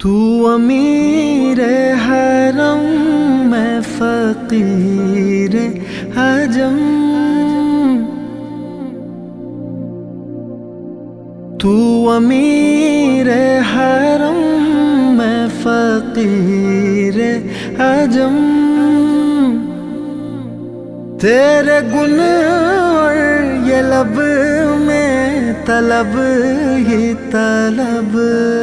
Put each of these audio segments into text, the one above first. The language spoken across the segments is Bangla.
तू अमीर हरम मैं फकीर हजम। तू अमीर हरम मैं फकीर हजम। तेरे गुन और ये लब में तलब ही तलब।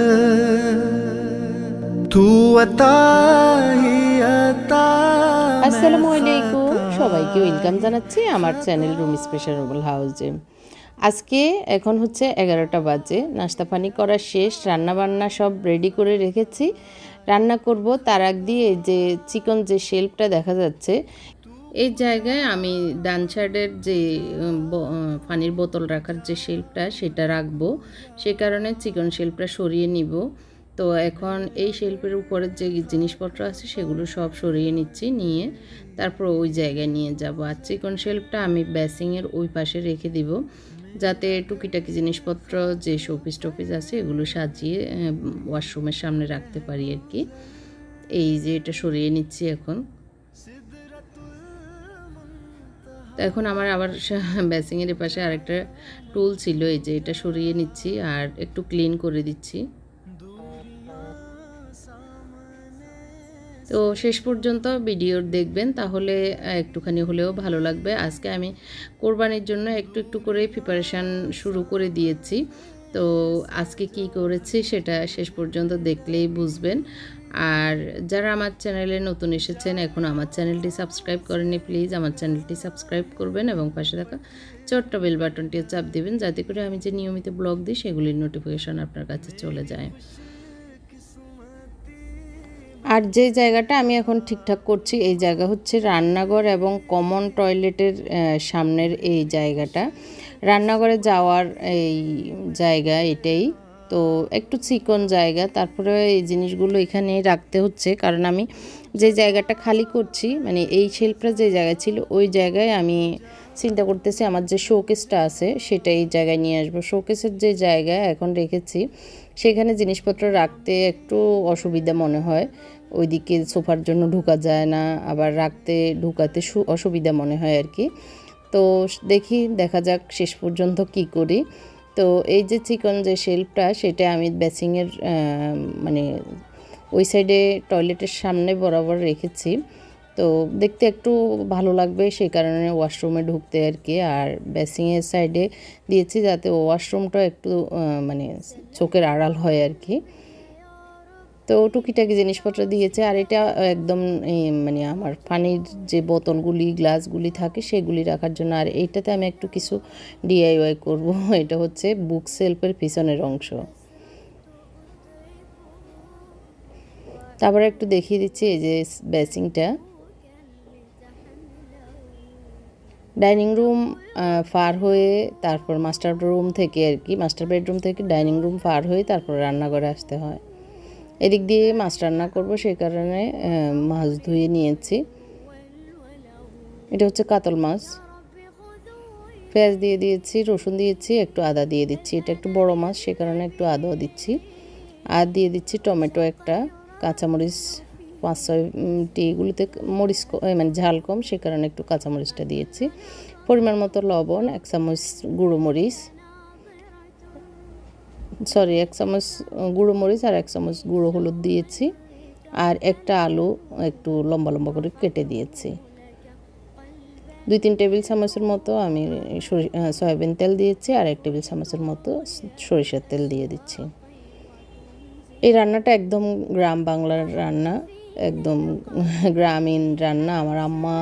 আসসালামু আলাইকুম। সবাইকে ওয়েলকাম জানাচ্ছি আমার চ্যানেল রুম স্পেশাল হাউসে আজকে এখন হচ্ছে এগারোটা বাজে নাস্তা পানি করা শেষ রান্না বান্না সব রেডি করে রেখেছি। রান্না করব তার আগ দিয়ে যে চিকন যে শেল্ফটা দেখা যাচ্ছে এই জায়গায় আমি ডান সাইডের যে পানির বোতল রাখার যে শেল্ফটা সেটা রাখব। সে কারণে চিকন শেল্ফটা সরিয়ে নিব। তো এখন এই শেল্ফের উপরে যে জিনিসপত্র আছে সেগুলো সব সরিয়ে নিচ্ছি, নিয়ে তারপর ওই জায়গায় নিয়ে যাব। আর চিকন শেল্ফটা আমি বেসিংয়ের ওই পাশে রেখে দিব, যাতে টুকিটাকি জিনিসপত্র যে শোপিস টপিস আছে এগুলো সাজিয়ে ওয়াশরুমের সামনে রাখতে পারি আর কি। এই যে এটা সরিয়ে নিচ্ছি এখন। তো এখন আমার আবার বেসিংয়ের পাশে আরেকটা টুল ছিল, এই যে এটা সরিয়ে নিচ্ছি আর একটু ক্লিন করে দিচ্ছি। তো শেষ পর্যন্ত ভিডিও দেখবেন, তাহলে একটুখানি হলেও ভালো লাগবে। আজকে আমি কোরবানির জন্য একটু একটু করে প্রিপারেশান শুরু করে দিয়েছি। তো আজকে কি করেছি সেটা শেষ পর্যন্ত দেখলেই বুঝবেন। আর যারা আমার চ্যানেলে নতুন এসেছেন, এখন আমার চ্যানেলটি সাবস্ক্রাইব করেনি প্লিজ আমার চ্যানেলটি সাবস্ক্রাইব করবেন এবং পাশে থাকা ছোট্ট বেল বাটনটিও চাপ দেবেন, যাতে করে আমি যে নিয়মিত ব্লগ দিই, সেগুলির নোটিফিকেশন আপনার কাছে চলে যায়। আর যে জায়গাটা আমি এখন ঠিকঠাক করছি, এই জায়গা হচ্ছে রান্নাঘর এবং কমন টয়লেটের সামনের এই জায়গাটা। রান্নাঘরে যাওয়ার এই জায়গা এটাই। তো একটু চিকন জায়গা, তারপরে এই জিনিসগুলো এখানে রাখতে হচ্ছে, কারণ আমি যে জায়গাটা খালি করছি মানে এই শিল্পটা যে জায়গায় ছিল, ওই জায়গায় আমি চিন্তা করতেছি আমার যে শোকেসটা আছে, সেটা এই জায়গায় নিয়ে আসব। শোকেসের যে জায়গা এখন রেখেছি, সেখানে জিনিসপত্র রাখতে একটু অসুবিধা মনে হয়। ওইদিকে সোফার জন্য ঢোকা যায় না, আবার রাখতে, ঢুকাতে অসুবিধা মনে হয় আর কি। তো দেখি, দেখা যাক শেষ পর্যন্ত কি করি। তো এই যে চিকন যে শেল্ফটা, সেটা আমি বেসিংয়ের মানে ওই সাইডে টয়লেটের সামনে বরাবর রেখেছি। তো দেখতে একটু ভালো লাগবে সেই কারণে ওয়াশরুমে ঢুকতে আর কি। আর বেসিংয়ের সাইডে দিয়েছি যাতে ওয়াশরুমটা একটু মানে চোখের আড়াল হয় আর কি। তো টুকিটাকি জিনিসপত্র দিয়েছে, আর এটা একদম মানে আমার পানির যে বোতলগুলি, গ্লাসগুলি থাকে সেগুলি রাখার জন্য। আর এইটাতে আমি একটু কিছু ডিআইওয়াই করব, এটা হচ্ছে বুক সেলফের পিছনের অংশ। তারপরে একটু দেখিয়ে দিচ্ছি, এই যে বেসিংটা। ডাইনিং রুম পার হয়ে তারপর মাস্টার রুম থেকে আর কি, মাস্টার বেডরুম থেকে ডাইনিং রুম পার হয়ে তারপর রান্নাঘরে আসতে হয়। এদিক দিয়ে মাছ রান্না করব, সেই কারণে মাছ ধুয়ে নিয়েছি। এটা হচ্ছে কাতল মাছ। পেঁয়াজ দিয়ে দিয়েছি, রসুন দিয়েছি, একটু আদা দিয়ে দিচ্ছি। এটা একটু বড় মাছ, সে কারণে একটু আদাও দিচ্ছি। আর দিয়ে দিচ্ছি টমেটো একটা, কাঁচামরিচ পাঁচ ছয়টি এগুলিতে মরিচ মানে ঝাল কম, সে কারণে একটু কাঁচামরিচটা দিয়েছি। পরিমাণ মতো লবণ, এক চামচ গুঁড়ো মরিচ সরি, এক চামচ গুঁড়ো মরিচ আর এক চামচ গুঁড়ো হলুদ দিয়েছি। আর একটা আলু একটু লম্বা লম্বা করে কেটে দিয়েছি। দুই তিন টেবিল চামচের মতো আমি সয়াবিন তেল দিয়েছি আর এক টেবিল চামচের মতো সরিষার তেল দিয়ে দিচ্ছি। এই রান্নাটা একদম গ্রাম বাংলার রান্না, একদম গ্রামীণ রান্না। আমার আম্মা,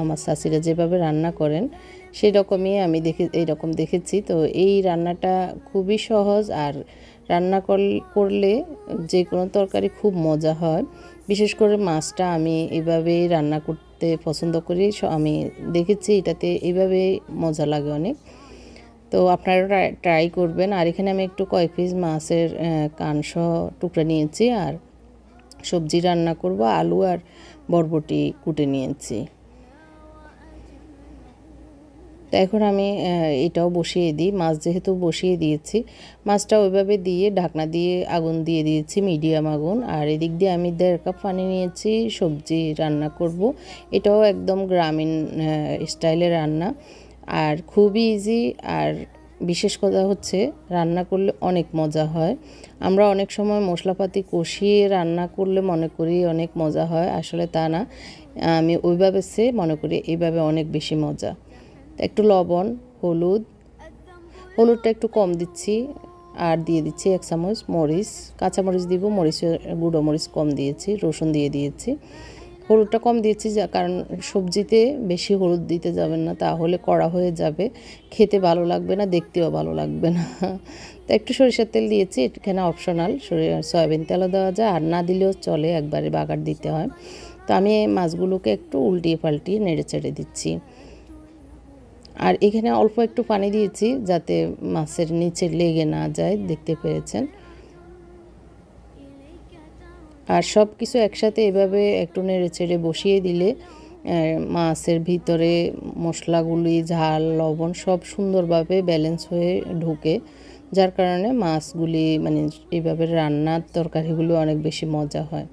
আমার শাশিরা যেভাবে রান্না করেন সেই রকমই আমি দেখে, এইরকম দেখেছি। তো এই রান্নাটা খুবই সহজ আর রান্না করল- যে কোনো তরকারি খুব মজা হয়। বিশেষ করে মাছটা আমি এভাবেই রান্না করতে পছন্দ করি আমি দেখেছি এটাতে এইভাবে মজা লাগে অনেক। তো আপনারা ট্রাই- করবেন। আর এখানে আমি একটু কয়েক পিস মাছের কানসহ টুকরা নিয়েছি আর সবজি রান্না করব, আলু আর বরবটি কুটে নিয়েছি। তো এখন আমি এটাও বসিয়ে দিই। মাছ যেহেতু বসিয়ে দিয়েছি, মাছটা ওইভাবে দিয়ে ঢাকনা দিয়ে আগুন দিয়ে দিয়েছি, মিডিয়াম আগুন। আর এদিক দিয়ে আমি দেড় কাপ পানি নিয়েছি, সবজি রান্না করব। এটাও একদম গ্রামীণ স্টাইলে রান্না। আর খুবই ইজি আর বিশেষ কথা হচ্ছে, রান্না করলে অনেক মজা হয়। আমরা অনেক সময় মশলাপাতি কষিয়ে রান্না করলে মনে করি অনেক মজা হয়, আসলে তা না। আমি ওইভাবে সে মনে করি এইভাবে অনেক বেশি মজা। একটু লবণ, হলুদ, হলুদটা একটু কম দিচ্ছি আর দিয়ে দিচ্ছি এক চামচ মরিচ, কাঁচা মরিচ দিব, মরিচ গুঁড়ো মরিচ কম দিয়েছি, রসুন দিয়ে দিয়েছি। হলুদটা কম দিয়েছি যা, কারণ সবজিতে বেশি হলুদ দিতে যাবেন না, তাহলে কড়া হয়ে যাবে। খেতে ভালো লাগবে না, দেখতেও ভালো লাগবে না। তো একটু সরিষার তেল দিয়েছি, এখানে অপশনাল সয়াবিন তেলও দেওয়া যায়, আর না দিলেও চলে, একবারে বাগার দিতে হয়। তো আমি মাছগুলোকে একটু উল্টিয়ে পাল্টিয়ে নেড়ে চেড়ে দিচ্ছি। আর এখানে অল্প একটু পানি দিয়েছি যাতে মাছের নিচে লেগে না যায়, দেখতে পেরেছেন। আর সব কিছু একসাথে এভাবে একটু নেড়ে চেড়ে বসিয়ে দিলে মাছের ভিতরে মশলাগুলি, ঝাল, লবণ সব সুন্দরভাবে ব্যালেন্স হয়ে ঢুকে, যার কারণে মাছগুলি মানে এইভাবে রান্নার তরকারিগুলো অনেক বেশি মজা হয়।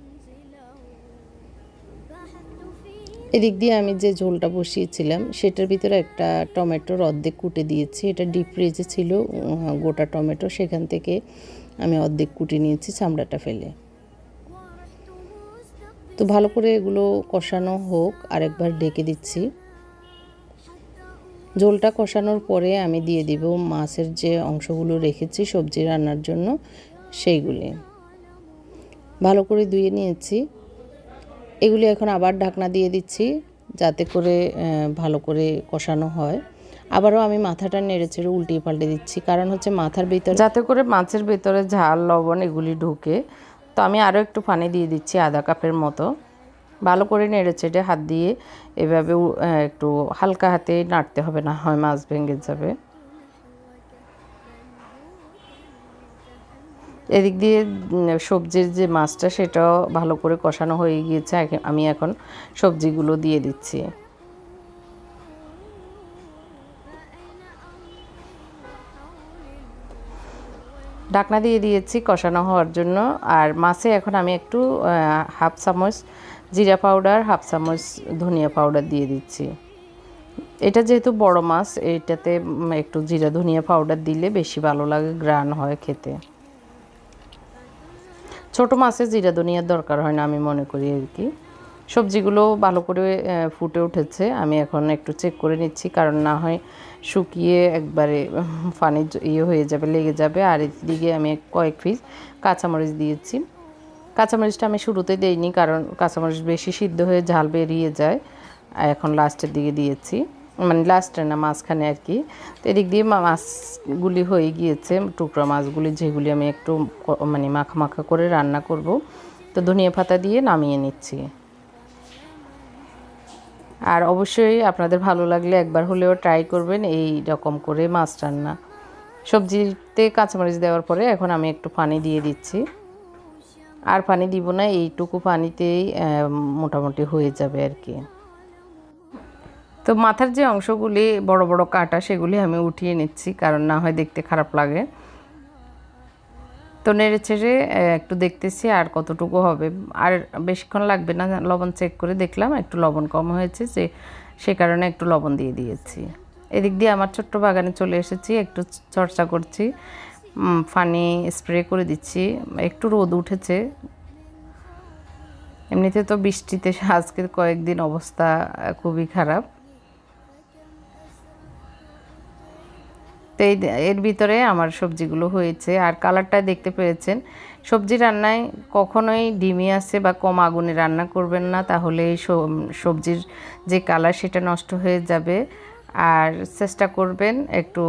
এদিক দিয়ে আমি যে ঝোলটা বসিয়েছিলাম, সেটার ভিতরে একটা টমেটোর অর্ধেক কুটে দিয়েছি। এটা ডিপ ফ্রিজে ছিল গোটা টমেটো, সেখান থেকে আমি অর্ধেক কুটে নিয়েছি চামড়াটা ফেলে। তো ভালো করে এগুলো কষানো হোক, আরেকবার ডেকে দিচ্ছি। ঝোলটা কষানোর পরে আমি দিয়ে দিব মাছের যে অংশগুলো রেখেছি সবজি রান্নার জন্য, সেইগুলি। ভালো করে ধুয়ে নিয়েছি। এগুলি এখন আবার ঢাকনা দিয়ে দিচ্ছি যাতে করে ভালো করে কষানো হয়। আবারও আমি মাথাটা নেড়ে চেড়ে উল্টিয়ে পাল্টে দিচ্ছি। কারণ হচ্ছে মাথার ভিতরে যাতে করে মাছের ভিতরে ঝাল, লবণ এগুলি ঢুকে। তো আমি আরও একটু পানি দিয়ে দিচ্ছি আধা কাপের মতো। ভালো করে নেড়ে চেড়ে হাত দিয়ে এভাবে একটু হালকা হাতে নাড়তে হবে না হয় মাছ ভেঙে যাবে। এদিক দিয়ে সবজির যে মাছটা সেটাও ভালো করে কষানো হয়ে গিয়েছে। আমি এখন সবজিগুলো দিয়ে দিচ্ছি। ঢাকনা দিয়ে দিয়েছি কষানো হওয়ার জন্য। আর মাছে এখন আমি একটু হাফ চামচ জিরা পাউডার, হাফ চামচ ধনিয়া পাউডার দিয়ে দিচ্ছি। এটা যেহেতু বড় মাছ, এটাতে একটু জিরা ধনিয়া পাউডার দিলে বেশি ভালো লাগে গ্রান হয় খেতে। ছোট মাছে জিরা ধনিয়ার দরকার হয় না, আমি মনে করি আর কি। সবজিগুলো ভালো করে ফুটে উঠেছে, আমি এখন একটু চেক করে নিচ্ছি, কারণ না হয় শুকিয়ে একবারে পানি ইয়ে হয়ে যাবে, লেগে যাবে। আর এদিকে আমি কয়েক পিস কাঁচামরিচ দিয়েছি। কাঁচামরিচটা আমি শুরুতে দেইনি, কারণ কাঁচামরিচ বেশি সিদ্ধ হয়ে ঝাল বেরিয়ে যায়, এখন লাস্টের দিকে দিয়েছি। মানে লাস্টে না মাঝখানে আর কি। তো এদিক দিয়ে মাছগুলি হয়ে গিয়েছে, টুকরা মাছগুলি যেগুলি আমি একটু মানে মাখা মাখা করে রান্না করব। তো ধনিয়া পাতা দিয়ে নামিয়ে নিচ্ছি। আর অবশ্যই আপনাদের ভালো লাগলে একবার হলেও ট্রাই করবেন এই রকম করে মাছ রান্না। সবজিতে কাঁচামরিচ দেওয়ার পরে এখন আমি একটু পানি দিয়ে দিচ্ছি। আর পানি দিব না, এইটুকু পানিতেই মোটামুটি হয়ে যাবে আর কি। তো মাথার যে অংশগুলি বড় বড় কাটা, সেগুলি আমি উঠিয়ে নিচ্ছি, কারণ না হয় দেখতে খারাপ লাগে। তো নেড়ে ছেড়ে একটু দেখতেছি আর কতটুকু হবে। আর বেশিক্ষণ লাগবে না, লবণ চেক করে দেখলাম, একটু লবণ কম হয়েছে, যে সে কারণে একটু লবণ দিয়ে দিয়েছি। এদিক দিয়ে আমার ছোট্ট বাগানে চলে এসেছি, একটু চর্চা করছি পানি স্প্রে করে দিচ্ছি, একটু রোদ উঠেছে। এমনিতে তো বৃষ্টিতে আজকের কয়েকদিন অবস্থা খুবই খারাপ। তো এই এর ভিতরে আমার সবজিগুলো হয়েছে। আর কালারটা দেখতে পেরেছেন সবজি রান্নায় কখনোই ডিমি আছে বা কম আগুনে রান্না করবেন না, তাহলে এই সবজির যে কালার সেটা নষ্ট হয়ে যাবে। আর চেষ্টা করবেন একটু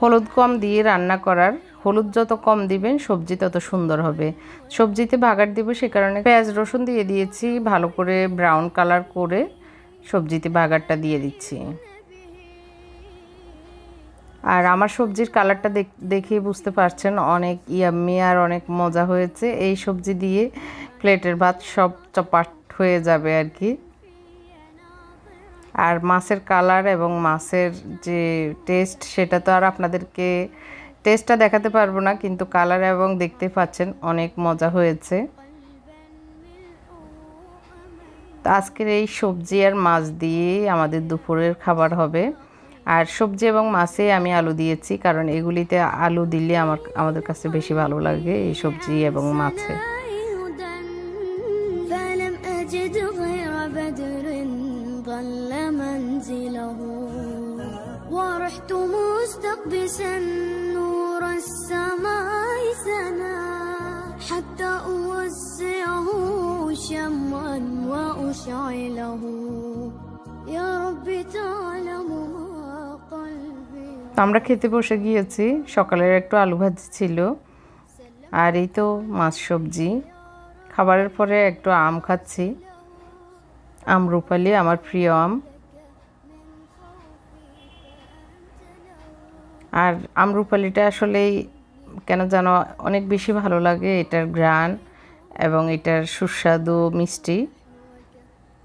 হলুদ কম দিয়ে রান্না করার। হলুদ যত কম দিবেন, সবজি তত সুন্দর হবে। সবজিতে ভাগার দিব সে কারণে পেঁয়াজ রসুন দিয়ে দিয়েছি, ভালো করে ব্রাউন কালার করে সবজিতে বাগারটা দিয়ে দিচ্ছি। আর আমার সবজির কালারটা দেখেই বুঝতে পারছেন, অনেক ইয়াম্মি আর অনেক মজা হয়েছে। এই সবজি দিয়ে প্লেটের ভাত সব চপাট হয়ে যাবে আর কি। আর মাছের কালার এবং মাছের যে টেস্ট, সেটা তো আর আপনাদেরকে টেস্টটা দেখাতে পারব না, কিন্তু কালার এবং দেখতে পাচ্ছেন অনেক মজা হয়েছে। আজকের এই সবজি আর মাছ দিয়ে আমাদের দুপুরের খাবার হবে। আর সবজি এবং মাছে আমি আলু দিয়েছি কারণ এগুলিতে আলু দিলে আমার আমাদের কাছে বেশি ভালো লাগে এই সবজি এবং মাছে هدى فلم أجد غير بدر ضل منزله ورحت مستقبسا نور السماء سنا حتى أوسعه شمعا وأشعله يا رب تعلم ما قلبي তো আমরা খেতে বসে গিয়েছি। সকালের একটু আলু ভাজি ছিল। আর এই তো মাছ সবজি। খাবারের পরে একটু আম খাচ্ছি। আম রূপালি, আমার প্রিয় আম। আর আম আমরুপালিটা আসলেই কেন যেন অনেক বেশি ভালো লাগে। এটার গ্রান এবং এটার সুস্বাদু মিষ্টি।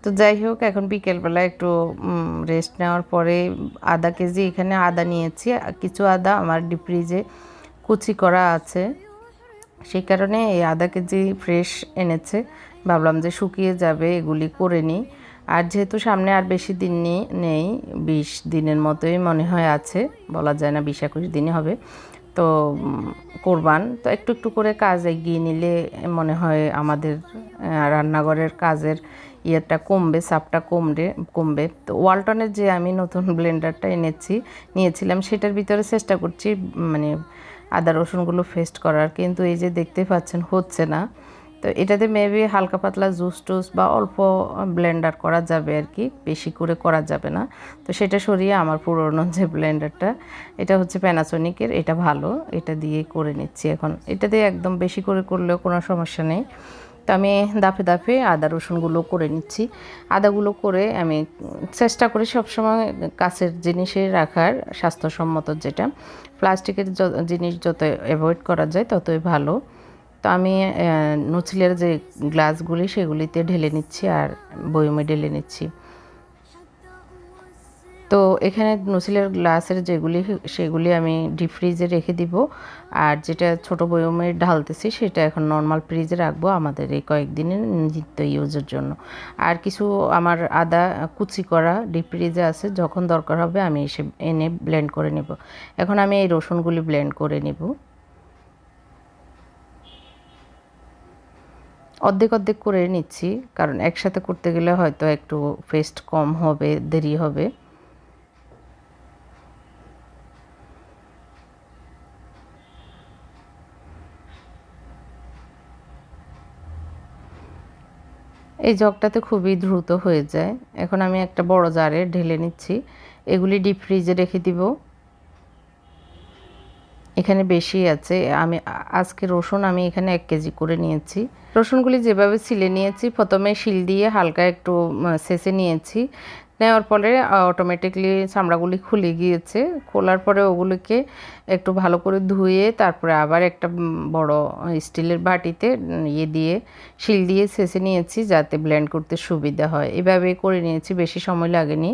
তো যাই হোক, এখন বিকেলবেলা একটু রেস্ট নেওয়ার পরে আধা কেজি এখানে আদা নিয়েছি। কিছু আদা আমার ডিপ ফ্রিজে কুচি করা আছে। সেই কারণে এই আধা কেজি ফ্রেশ এনেছে। ভাবলাম যে শুকিয়ে যাবে, এগুলি করে নিই। আর যেহেতু সামনে আর বেশি দিন নেই নেই, বিশ দিনের মতোই মনে হয় আছে, বলা যায় না বিশ একুশ দিনই হবে। তো কোরবান, তো একটু একটু করে কাজ এগিয়ে নিলে মনে হয় আমাদের রান্নাঘরের কাজের ইয়েটা কমবে সাপটা কমবে কমবে। তো ওয়ালটনের যে আমি নতুন ব্লেন্ডারটা এনেছি, নিয়েছিলাম, সেটার ভিতরে চেষ্টা করছি মানে আদা রসুনগুলো ফেস্ট করার, কিন্তু এই যে দেখতে পাচ্ছেন, হচ্ছে না। তো এটাতে মেবি হালকা পাতলা জুস টুস বা অল্প ব্লেন্ডার করা যাবে আর কি, বেশি করে করা যাবে না। তো সেটা সরিয়ে আমার পুরনো যে ব্লেন্ডারটা, এটা হচ্ছে প্যানাসোনিকের এটা ভালো, এটা দিয়ে করে নিচ্ছি এখন। এটাতে একদম বেশি করে করলেও কোনো সমস্যা নেই। তো আমি দাফে দাফে আদা রসুনগুলো করে নিচ্ছি। আদাগুলো করে আমি চেষ্টা করি সবসময় কাছের জিনিসে রাখার, স্বাস্থ্যসম্মত যেটা। প্লাস্টিকের জিনিস যত অ্যাভয়েড করা যায় ততই ভালো। তো আমি নুচিলের যে গ্লাসগুলি সেগুলিতে ঢেলে নিচ্ছি আর বয়মে ঢেলে নিচ্ছি। তো এখানে নুসিলের গ্লাসের যেগুলি, সেগুলি আমি ডিপ ফ্রিজে রেখে দিব। আর যেটা ছোট বয়মে ঢালতেছি, সেটা এখন নর্মাল ফ্রিজে রাখব আমাদের এই কয়েকদিনের নিত্য ইউজের জন্য। আর কিছু আমার আদা কুচি করা ডিপ ফ্রিজে আছে, যখন দরকার হবে আমি এসে এনে ব্লেন্ড করে নেব। এখন আমি এই রসুনগুলি ব্লেন্ড করে নেব। অর্ধেক অর্ধেক করে নিচ্ছি, কারণ একসাথে করতে গেলে হয়তো একটু পেস্ট কম হবে, দেরি হবে। এই জগটাতে খুবই দ্রুত হয়ে যায়। এখন আমি একটা বড় জারে ঢেলে নিচ্ছি। এগুলি ডিপ ফ্রিজে রেখে দিব। এখানে বেশি আছে। আমি আজকে রসুন আমি এখানে এক কেজি করে নিয়েছি। রসুনগুলি যেভাবে ছিলে নিয়েছি, প্রথমে শিল দিয়ে হালকা একটু সেসে নিয়েছি। নেওয়ার পরে অটোমেটিকলি চামড়াগুলি খুলে গিয়েছে। খোলার পরে ওগুলিকে একটু ভালো করে ধুয়ে, তারপরে আবার একটা বড় স্টিলের বাটিতে ইয়ে দিয়ে শিল দিয়ে সেসে নিয়েছি যাতে ব্লেন্ড করতে সুবিধা হয়। এভাবে করে নিয়েছি, বেশি সময় লাগেনি।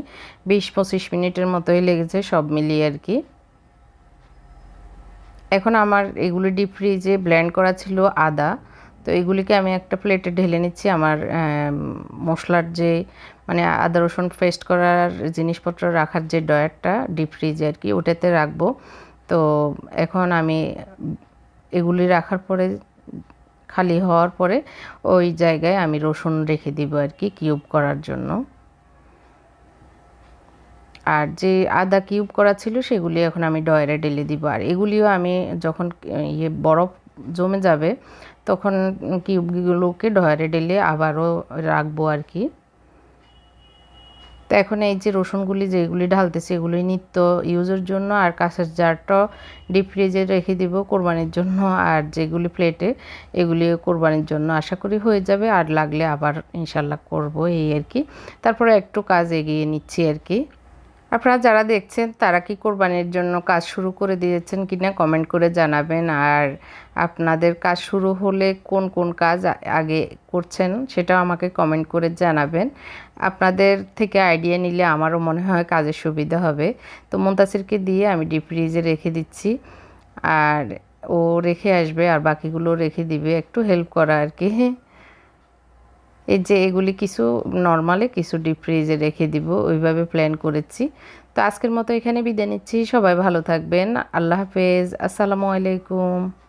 বিশ পঁচিশ মিনিটের মতোই লেগেছে, সব মিলিয়ে আর কি। এখন আমার এগুলি ডিপ ফ্রিজে ব্লেন্ড করা ছিল আদা। তো এগুলিকে আমি একটা প্লেটে ঢেলে নিচ্ছি আমার মশলার যে মানে আদা রসুন পেস্ট করার জিনিসপত্র রাখার যে ডয়ারটা ডিপ ফ্রিজে আর কি, ওটাতে রাখব। তো এখন আমি এগুলি রাখার পরে, খালি হওয়ার পরে ওই জায়গায় আমি রসুন রেখে দিব আর কি কিউব করার জন্য। আর যে আদা কিউব করা ছিল, সেগুলি এখন আমি ডয়ারে ঢেলে দিব। আর এগুলিও আমি যখন ইয়ে বরফ জমে যাবে, তখন কিউবগুলোকে ডয়ারে ঢেলে আবারও রাখব আর কি। তো এখন এই যে রসুনগুলি যেগুলি ঢালতেছি, এগুলি নিত্য ইউজের জন্য, আর কাঁচের জারটা ডিপ ফ্রিজে রেখে দিব কোরবানির জন্য। আর যেগুলি প্লেটে এগুলি কোরবানির জন্য আশা করি হয়ে যাবে, আর লাগলে আবার ইনশাল্লাহ করব, এই আর কি। তারপরে একটু কাজ এগিয়ে নিচ্ছি আর কি। আপনারা যারা দেখছেন, তারা কি কোরবানির জন্য কাজ শুরু করে দিয়েছেন কিনা কমেন্ট করে জানাবেন। আর আপনাদের কাজ শুরু হলে কোন কোন কাজ আগে করছেন সেটাও আমাকে কমেন্ট করে জানাবেন। আপনাদের থেকে আইডিয়া নিলে আমারও মনে হয় কাজের সুবিধা হবে। তো মুন্তাসিরকে দিয়ে আমি ডিপ ফ্রিজে রেখে দিচ্ছি। আর ও রেখে আসবে আর বাকিগুলো রেখে দিবে। একটু হেল্প করা আর কি। এই যে এগুলি কিছু নর্মালে কিছু ডিপ ফ্রিজে রেখে দিব, ওইভাবে প্ল্যান করেছি। তো আজকের মতো এখানে বিদায় নিচ্ছি। সবাই ভালো থাকবেন। আল্লাহ হাফেজ। আসসালামু আলাইকুম।